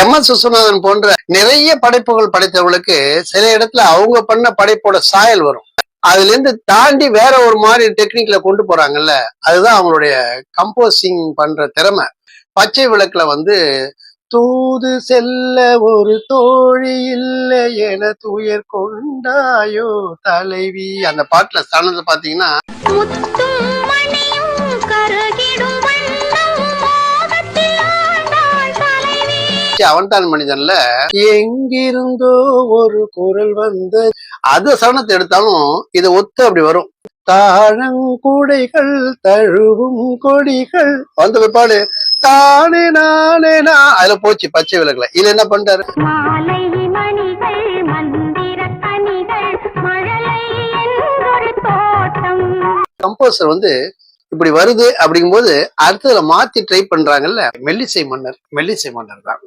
M S Viswanathan போன்ற நிறைய படைப்புகள் படைத்தவர்களுக்கு சில இடத்துல அவங்க பண்ண படைப்போட சாயல் வரும். அதுல இருந்து தாண்டி வேற ஒரு மாதிரி டெக்னிக்ல கொண்டு போறாங்கல்ல அதுதான் அவங்களுடைய கம்போசிங் பண்ற திறமை. பச்சை விளக்குல வந்து தூது செல்ல ஒரு தோழி இல்லை என துயர் கொண்டாயோ தலைவி. அந்த பாட்டுல ஸ்தானத்தை பாத்தீங்கன்னா தலைவி அவன்தான் மனிதன்ல. எங்கிருந்தோ ஒரு குரல் வந்து அது சரணத்தை எடுத்தாலும் இதை ஒத்து அப்படி வரும். தாழங்குடைகள் தழுவும் கொடிகள். வந்த பிற்பாடு தானே நானே நான் அதுல போச்சு பச்சை விளக்குல. இதுல என்ன தோட்டம். கம்போசர் வந்து இப்படி வருது அப்படிங்கும்போது அடுத்ததுல மாத்தி ட்ரை பண்றாங்கல்ல மெல்லிசை மன்னர். மெல்லிசை மன்னர் தான்.